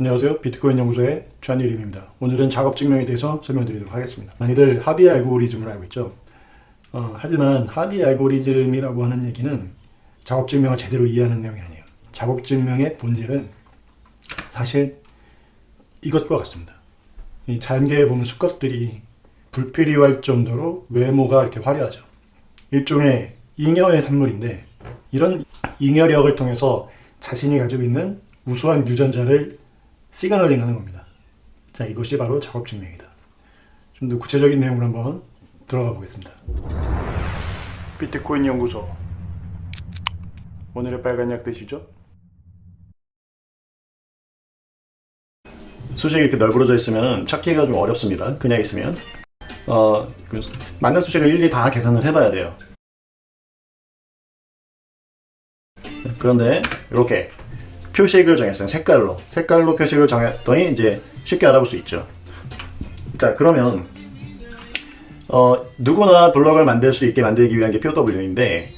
안녕하세요. 비트코인 연구소의 좌니림입니다. 오늘은 작업 증명에 대해서 설명드리도록 하겠습니다. 많이들 합의 알고리즘을 알고 있죠. 어, 하지만 합의 알고리즘이라고 하는 얘기는 작업 증명을 제대로 이해하는 내용이 아니에요. 작업 증명의 본질은 사실 이것과 같습니다. 이 자연계에 보면 수컷들이 불필요할 정도로 외모가 이렇게 화려하죠. 일종의 잉여의 산물인데 이런 잉여력을 통해서 자신이 가지고 있는 우수한 유전자를 시그널링 하는 겁니다. 자, 이것이 바로 작업 증명이다. 좀 더 구체적인 내용을 한번 들어가 보겠습니다. 비트코인 연구소. 오늘의 빨간 약 드시죠? 수식이 이렇게 널브러져 있으면 찾기가 좀 어렵습니다. 그냥 있으면. 어, 그 맞는 수식을 일일이 다 계산을 해봐야 돼요. 그런데 이렇게 표식을 정했어요. 색깔로. 색깔로 표식을 정했더니 이제 쉽게 알아볼 수 있죠. 자, 그러면 어, 누구나 블럭을 만들 수 있게 만들기 위한 게 POW인데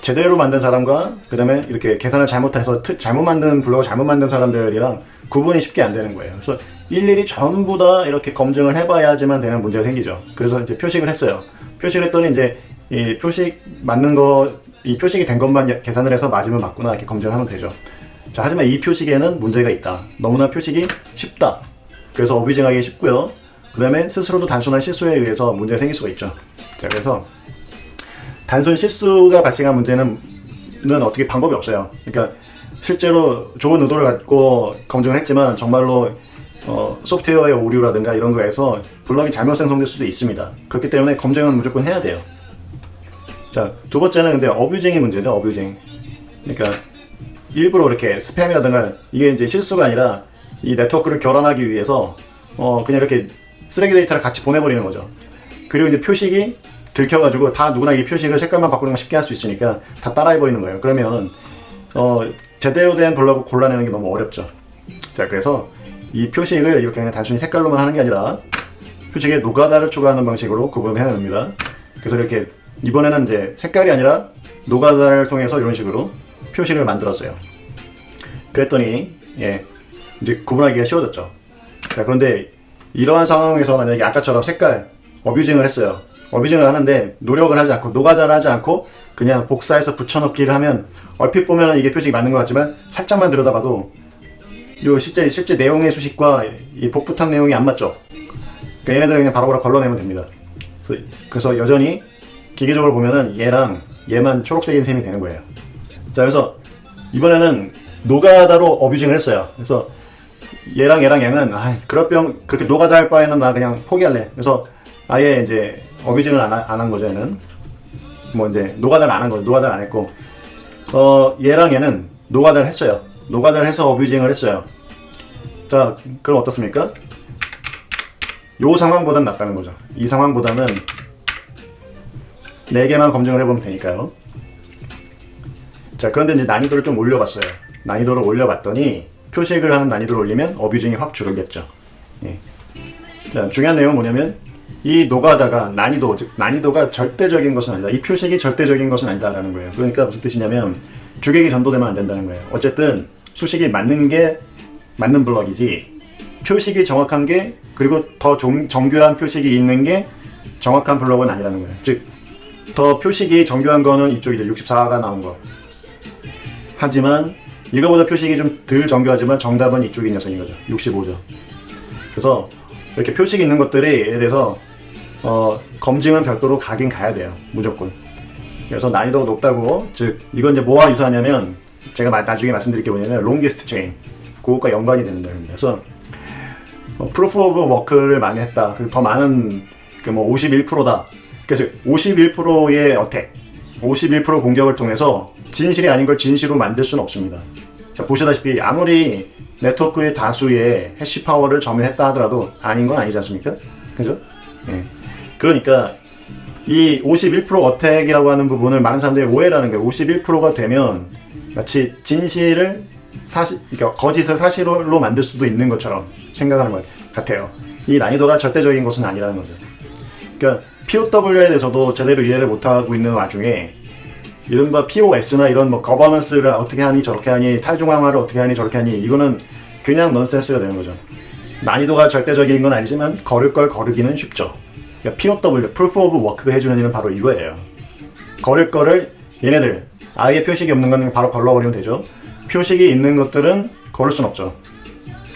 제대로 만든 사람과 그다음에 이렇게 계산을 잘못해서 트- 잘못 만든 블럭을 잘못 만든 사람들이랑 구분이 쉽게 안 되는 거예요. 그래서 일일이 전부 다 이렇게 검증을 해봐야지만 되는 문제가 생기죠. 그래서 이제 표식을 했어요. 표식을 했더니 이제 이 표식 맞는 거, 이 표식이 된 것만 예- 계산을 해서 맞으면 맞구나 이렇게 검증을 하면 되죠. 자, 하지만 이 표식에는 문제가 있다. 너무나 표식이 쉽다. 그래서 어뷰징하기 쉽고요. 그 다음에 스스로도 단순한 실수에 의해서 문제가 생길 수가 있죠. 자, 그래서 단순 실수가 발생한 문제는 는 어떻게 방법이 없어요. 그러니까 실제로 좋은 의도를 갖고 검증을 했지만 정말로 어, 소프트웨어의 오류라든가 이런 거에서 블럭이 잘못 생성될 수도 있습니다. 그렇기 때문에 검증은 무조건 해야 돼요. 자, 두 번째는 근데 어뷰징이 문제죠. 어뷰징. 그러니까 일부러 이렇게 스팸이라든가 이게 이제 실수가 아니라 이 네트워크를 결함하기 위해서 어 그냥 이렇게 쓰레기 데이터를 같이 보내버리는 거죠. 그리고 이제 표식이 들켜가지고 다 누구나 이 표식을 색깔만 바꾸는 거 쉽게 할 수 있으니까 다 따라해버리는 거예요. 그러면 어 제대로 된 블럭을 골라내는 게 너무 어렵죠. 자 그래서 이 표식을 이렇게 그냥 단순히 색깔로만 하는 게 아니라 표식에 노가다를 추가하는 방식으로 구분을 해야 됩니다. 그래서 이렇게 이번에는 이제 색깔이 아니라 노가다를 통해서 이런 식으로 표식을 만들었어요. 그랬더니 예 이제 구분하기가 쉬워졌죠. 자 그런데 이러한 상황에서 만약에 아까처럼 색깔 어뷰징을 했어요. 어뷰징을 하는데 노력을 하지 않고 노가다를 하지 않고 그냥 복사해서 붙여넣기를 하면 얼핏 보면 이게 표식이 맞는 것 같지만 살짝만 들여다봐도 요 실제 실제 내용의 수식과 이 복붙한 내용이 안 맞죠. 그러니까 얘네들은 그냥 바로바로 걸러내면 됩니다. 그래서 여전히 기계적으로 보면은 얘랑 얘만 초록색인 셈이 되는 거예요. 자, 그래서 이번에는 노가다로 어뷰징을 했어요. 그래서 얘랑 얘랑 얘는 아, 그럴 병 그렇게 노가다 할 바에는 나 그냥 포기할래. 그래서 아예 이제 어뷰징을 안한 거죠, 얘는. 뭐 이제 노가다를 안 한 거죠. 노가다를 안 했고 어, 얘랑 얘는 노가다를 했어요. 노가다를 해서 어뷰징을 했어요. 자, 그럼 어떻습니까? 요 상황보단 낫다는 거죠. 이 상황보다는 4개만 검증을 해보면 되니까요. 자, 그런데 이제 난이도를 좀 올려봤어요. 난이도를 올려봤더니 표식을 하는 난이도를 올리면 어뷰징이 확 줄겠죠. 예. 자, 중요한 내용은 뭐냐면 이 노가다가 난이도, 즉 난이도가 절대적인 것은 아니다. 이 표식이 절대적인 것은 아니다라는 거예요. 그러니까 무슨 뜻이냐면 주객이 전도되면 안 된다는 거예요. 어쨌든 수식이 맞는 게 맞는 블럭이지 표식이 정확한 게 그리고 더 정, 정교한 표식이 있는 게 정확한 블럭은 아니라는 거예요. 즉 더 표식이 정교한 거는 이쪽이죠. 64가 나온 거. 하지만 이거보다 표식이 좀 덜 정교하지만 정답은 이쪽인 녀석인 거죠. 65죠. 그래서 이렇게 표식이 있는 것들에 대해서 어, 검증은 별도로 가긴 가야 돼요. 무조건. 그래서 난이도가 높다고 즉 이건 이제 뭐와 유사하냐면 제가 마- 나중에 말씀드릴 게 뭐냐면 롱기스트 체인 그것과 연관이 되는 겁니다. 그래서 어, 프로프 오브 워크를 많이 했다. 그리고 더 많은 그 뭐 51%다. 그래서 51%의 어택, 51% 공격을 통해서 진실이 아닌 걸 진실로 만들 수는 없습니다. 자, 보시다시피 아무리 네트워크의 다수의 해시 파워를 점유했다 하더라도 아닌 건 아니지 않습니까? 그죠? 예. 그러니까 이 51% 어택이라고 하는 부분을 많은 사람들이 오해라는 거예요. 51%가 되면 마치 진실을 사실, 그러니까 거짓을 사실로 만들 수도 있는 것처럼 생각하는 것 같아요. 이 난이도가 절대적인 것은 아니라는 거죠. 그러니까 POW에 대해서도 제대로 이해를 못하고 있는 와중에 이른바 POS나 이런 뭐 거버넌스를 어떻게 하니 저렇게 하니 탈중앙화를 어떻게 하니 저렇게 하니 이거는 그냥 넌센스가 되는 거죠. 난이도가 절대적인 건 아니지만 걸을 걸 거르기는 쉽죠. 그러니까 POW, Proof of Work가 해주는 일은 바로 이거예요. 걸을 거를 얘네들 아예 표식이 없는 건 바로 걸러버리면 되죠. 표식이 있는 것들은 걸을 순 없죠.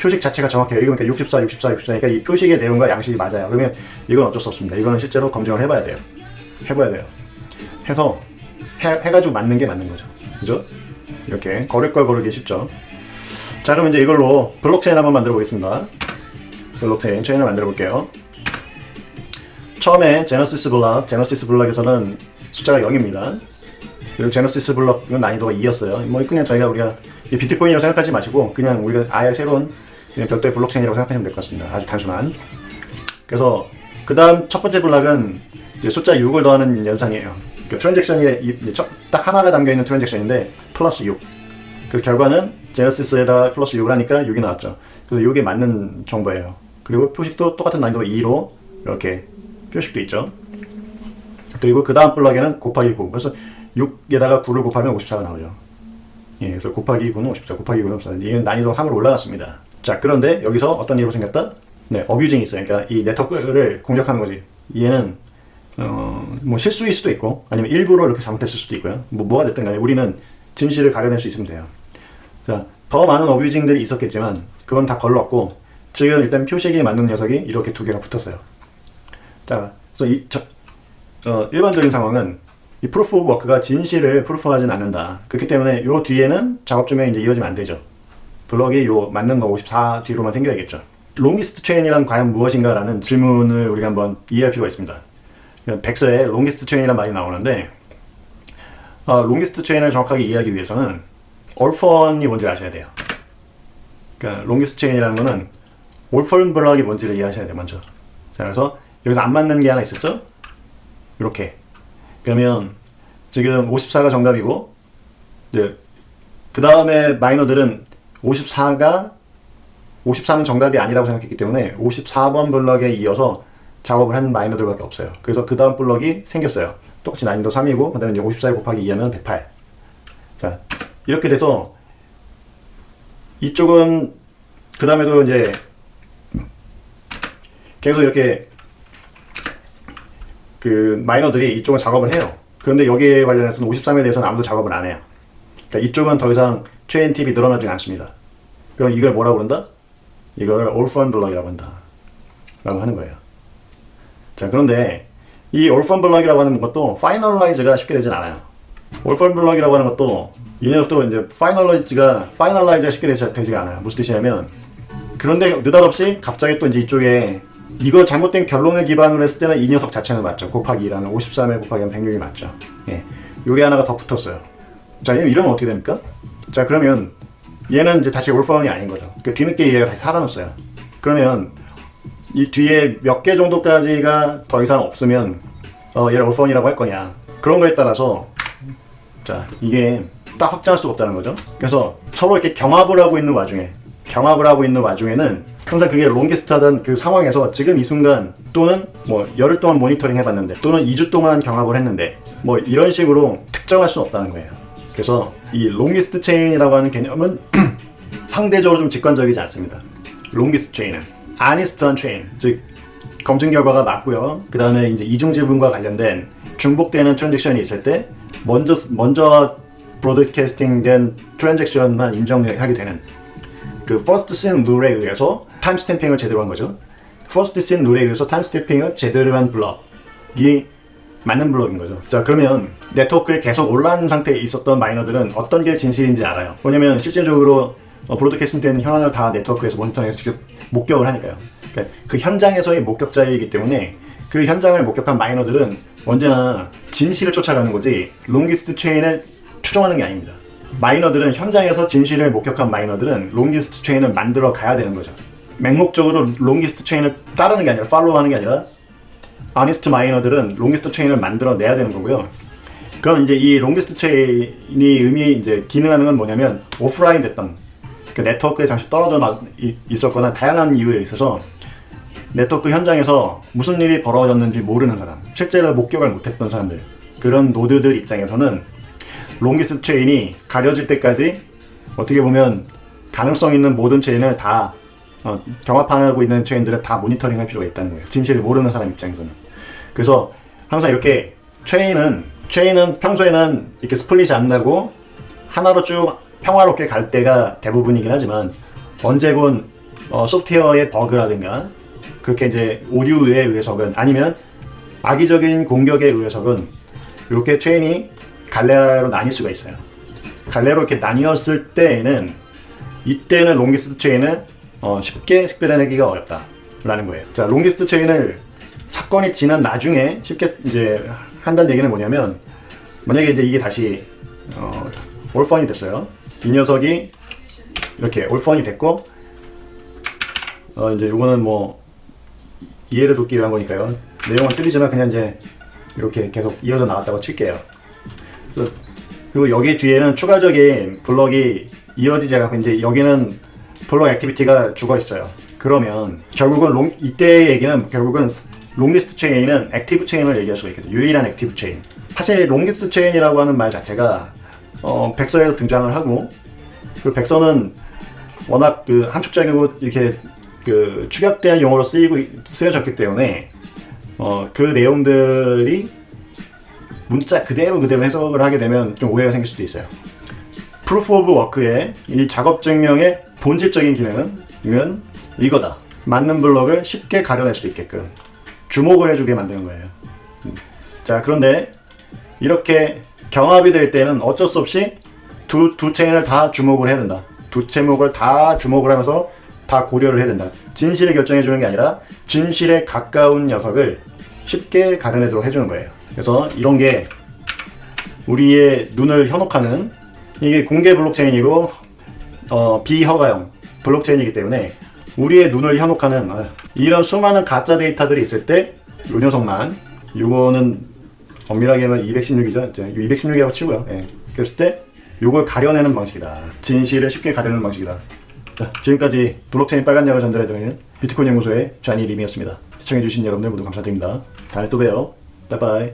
표식 자체가 정확해요. 이거 그러니까 64, 64, 64니까 이 표식의 내용과 양식이 맞아요. 그러면 이건 어쩔 수 없습니다. 이거는 실제로 검증을 해봐야 돼요. 해봐야 돼요. 해서 해, 해가지고 맞는 게 맞는 거죠. 그죠? 이렇게 걸을 걸 거르기 쉽죠. 자, 그럼 이제 이걸로 블록체인 한번 만들어 보겠습니다. 블록체인 체인을 만들어 볼게요. 처음에 제너시스 블럭, 제너시스 블럭에서는 숫자가 0입니다. 그리고 제너시스 블럭은 난이도가 2였어요. 뭐 그냥 저희가 우리가 이 비트코인이라고 생각하지 마시고 그냥 우리가 아예 새로운 별도의 블록체인이라고 생각하시면 될 것 같습니다. 아주 단순한. 그래서 그 다음 첫 번째 이제 숫자 6을 더하는 연산이에요. 그 이제 첫- 딱 하나가 담겨 있는 트랜잭션인데 플러스 6. 그 결과는 제너시스에다 플러스 6을 하니까 6이 나왔죠. 그래서 이게 맞는 정보예요. 그리고 표식도 똑같은 난이도 2로 이렇게 표식도 있죠. 그리고 그 다음 블럭에는 곱하기 9. 그래서 6에다가 9를 곱하면 54가 나오죠. 예, 그래서 곱하기 9는 54, 곱하기 9는 54. 이건 난이도가 3으로 올라갔습니다. 자, 그런데 여기서 어떤 일이 생겼다? 네, 어뷰징이 있어요. 그러니까 이 네트워크를 공격하는 거지. 얘는 어, 뭐 실수일 수도 있고 아니면 일부러 이렇게 잘못했을 수도 있고요. 뭐 뭐가 됐든 간에 우리는 진실을 가려낼 수 있으면 돼요. 자, 더 많은 어뷰징들이 있었겠지만 그건 다 걸렀고 지금 일단 표식이 맞는 녀석이 이렇게 두 개가 붙었어요. 자, 그래서 이 저, 어, 일반적인 상황은 이 프루프 워크가 진실을 프루프하진 않는다. 그렇기 때문에 요 뒤에는 작업 중에 이제 이어지면 안 되죠. 블럭이 요 맞는 거 54 뒤로만 생겨야겠죠. 롱기스트 체인이란 과연 무엇인가라는 질문을 우리가 한번 이해할 필요가 있습니다. 백서에 롱기스트 체인이란 말이 나오는데 어, 롱기스트 체인을 정확하게 이해하기 위해서는 올펀이 뭔지 아셔야 돼요. 그러니까 롱기스트 체인이라는 거는 올펀 블럭이 뭔지를 이해하셔야 돼요, 먼저. 자, 그래서 여기서 안 맞는 게 하나 있었죠? 이렇게. 그러면 지금 54가 정답이고, 이제 그 다음에 마이너들은 54가 53은 정답이 아니라고 생각했기 때문에 54번 블럭에 이어서 작업을 한 마이너들밖에 없어요. 그래서 그 다음 블럭이 생겼어요. 똑같이 난이도 3이고, 그 다음에 이제 54 곱하기 2하면 108. 자, 이렇게 돼서 이쪽은 그 다음에도 이제 계속 이렇게 그 마이너들이 이쪽은 작업을 해요. 그런데 여기에 관련해서는 53에 대해서는 아무도 작업을 안 해요. 그러니까 이쪽은 더 이상 체인 팁이 늘어나지 않습니다. 그럼 이걸 뭐라고 그런다? 이걸 올펀 블럭이라고 한다. 라고 하는 거예요. 자, 그런데 이 올펀 블럭이라고 하는 것도 파이널라이즈가 쉽게 되진 않아요. 올펀 블럭이라고 하는 것도 이 녀석도 이제 파이널라이즈가 파이널라이즈가 쉽게 되지, 되지가 않아요. 무슨 뜻이냐면 그런데 느닷없이 갑자기 또 이제 이쪽에 이거 잘못된 결론을 기반으로 했을 때는 이 녀석 자체는 맞죠. 곱하기 2라는 53에 곱하기 하면 106이 맞죠. 예. 요게 하나가 더 붙었어요. 자, 이러면 어떻게 됩니까? 자, 그러면 얘는 이제 다시 올펀이 아닌 거죠. 그 뒤늦게 얘가 다시 살아났어요. 그러면 이 뒤에 몇 개 정도까지가 더 이상 없으면 어, 얘를 올펀이라고 할 거냐. 그런 거에 따라서 자, 이게 딱 확정할 수가 없다는 거죠. 그래서 서로 이렇게 경합을 하고 있는 와중에 경합을 하고 있는 와중에는 항상 그게 롱게스트 하던 그 상황에서 지금 이 순간 또는 뭐 열흘 동안 모니터링 해봤는데 또는 2주 동안 경합을 했는데 뭐 이런 식으로 특정할 수는 없다는 거예요. 그래서 이 롱기스트 체인이라고 하는 개념은 상대적으로 좀 직관적이지 않습니다. 롱기스트 체인은 아니스트한 체인, 즉 검증 결과가 맞고요. 그 다음에 이제 이중 지분과 관련된 중복되는 트랜잭션이 있을 때 먼저 먼저 브로드캐스팅된 트랜잭션만 인정하게 되는 그 퍼스트 씬 룰에 의해서 타임 스탬핑을 제대로 한 거죠. 퍼스트 씬 룰에 의해서 타임 스탬핑을 제대로 한 블럭이 맞는 블럭인 거죠. 자 그러면 네트워크에 계속 온라인 상태에 있었던 마이너들은 어떤 게 진실인지 알아요. 왜냐면 실제적으로 어, 브로드캐스팅된 현황을 다 네트워크에서 모니터링해서 직접 목격을 하니까요. 그러니까 그 현장에서의 목격자이기 때문에 그 현장을 목격한 마이너들은 언제나 진실을 쫓아가는 거지 롱기스트 체인을 추종하는 게 아닙니다. 마이너들은 현장에서 진실을 목격한 마이너들은 롱기스트 체인을 만들어 가야 되는 거죠. 맹목적으로 롱기스트 체인을 따르는 게 아니라 팔로우하는 게 아니라 아니스트 마이너들은 롱기스트 체인을 만들어 내야 되는 거고요. 그럼 이제 이 롱기스트 체인이 의미 이제 기능하는 건 뭐냐면 오프라인 됐던 그 네트워크에 잠시 떨어져 있었거나 다양한 이유에 있어서 네트워크 현장에서 무슨 일이 벌어졌는지 모르는 사람, 실제로 목격을 못했던 사람들 그런 노드들 입장에서는 롱기스트 체인이 가려질 때까지 어떻게 보면 가능성 있는 모든 체인을 다 어, 경합하고 있는 체인들을 다 모니터링할 필요가 있다는 거예요. 진실을 모르는 사람 입장에서는. 그래서 항상 이렇게 체인은 체인은 평소에는 이렇게 스플릿이 안 나고 하나로 쭉 평화롭게 갈 때가 대부분이긴 하지만 언제군 어, 소프트웨어의 버그라든가 그렇게 이제 오류에 의해서건 아니면 악의적인 공격에 의해서건 이렇게 체인이 갈래로 나뉠 수가 있어요. 갈래로 이렇게 나뉘었을 때에는 이때는 롱기스트 체인은 어, 쉽게識別해내기가 어렵다라는 거예요. 자, 롱기스트 체인을 사건이 지난 나중에 쉽게 이제 한다는 얘기는 뭐냐면 만약에 이제 이게 다시 어, 올펀이 됐어요. 이 녀석이 이렇게 올펀이 됐고 어, 이제 요거는 뭐 이해를 돕기 위한 거니까요. 내용은 틀리지만 그냥 이제 이렇게 계속 이어져 나왔다고 칠게요. 그리고 여기 뒤에는 추가적인 블럭이 이어지지 않고 이제 여기는 블록 액티비티가 죽어 있어요. 그러면 결국은 롱 이때 얘기는 결국은 롱리스트 체인은 액티브 체인을 얘기할 수가 있거든요. 유일한 액티브 체인. 사실 롱리스트 체인이라고 하는 말 자체가 어, 백서에도 등장을 하고 그 백서는 워낙 그 함축적이고 이렇게 그 축약된 용어로 쓰이고 쓰여졌기 때문에 어, 그 내용들이 문자 그대로 그대로 해석을 하게 되면 좀 오해가 생길 수도 있어요. 프루프 오브 워크의 이 작업 증명의 본질적인 기능은 이거다. 맞는 블럭을 쉽게 가려낼 수 있게끔 주목을 해주게 만드는 거예요. 음. 자, 그런데 이렇게 경합이 될 때는 어쩔 수 없이 두, 두 체인을 다 주목을 해야 된다. 두 체목을 다 주목을 하면서 다 고려를 해야 된다. 진실을 결정해 주는 게 아니라 진실에 가까운 녀석을 쉽게 가려내도록 해주는 거예요. 그래서 이런 게 우리의 눈을 현혹하는 이게 공개 블록체인이고 어, 비허가형 블록체인이기 때문에 우리의 눈을 현혹하는 아, 이런 수많은 가짜 데이터들이 있을 때 요 녀석만 요거는 엄밀하게 하면 216이죠? 216이라고 치고요. 예. 그랬을 때 요걸 가려내는 방식이다. 진실을 쉽게 가려내는 방식이다. 자 지금까지 블록체인 빨간 약을 전달해드리는 비트코인 연구소의 좌니 림이었습니다. 시청해주신 여러분들 모두 감사드립니다. 다음에 또 봬요. 빠이빠이